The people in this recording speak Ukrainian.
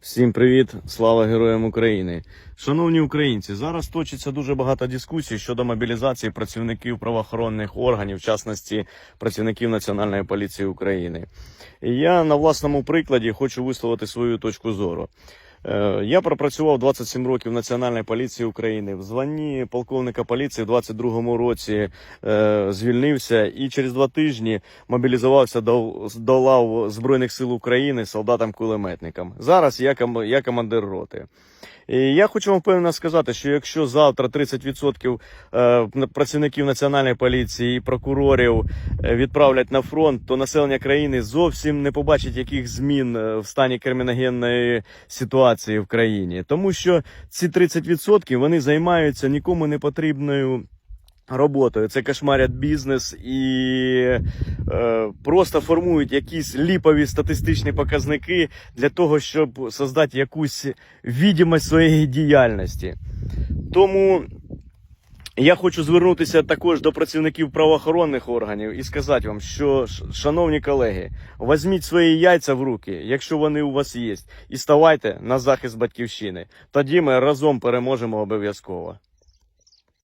Всім привіт, слава героям України. Шановні українці, зараз точиться дуже багато дискусій щодо мобілізації працівників правоохоронних органів, в частності працівників Національної поліції України. І я на власному прикладі хочу висловити свою точку зору. Е, Я пропрацював 27 років в Національній поліції України. В званні полковника поліції в 22-му році е, звільнився і через два тижні мобілізувався до, до лав Збройних сил України солдатам-кулеметникам. Зараз я, я командир роти. І я хочу вам впевнено сказати, що якщо завтра 30% е, працівників національної поліції і прокурорів відправлять на фронт, то населення країни зовсім не побачить яких змін в стані криміногенної ситуації в країні, тому що ці 30% вони займаються нікому не потрібною. Роботою це кошмарять бізнес і е, просто формують якісь ліпові статистичні показники для того, щоб создати якусь відомість своєї діяльності. Тому я хочу звернутися також до працівників правоохоронних органів і сказати вам, що, шановні колеги, візьміть свої яйця в руки, якщо вони у вас є, і ставайте на захист батьківщини. Тоді ми разом переможемо обов'язково.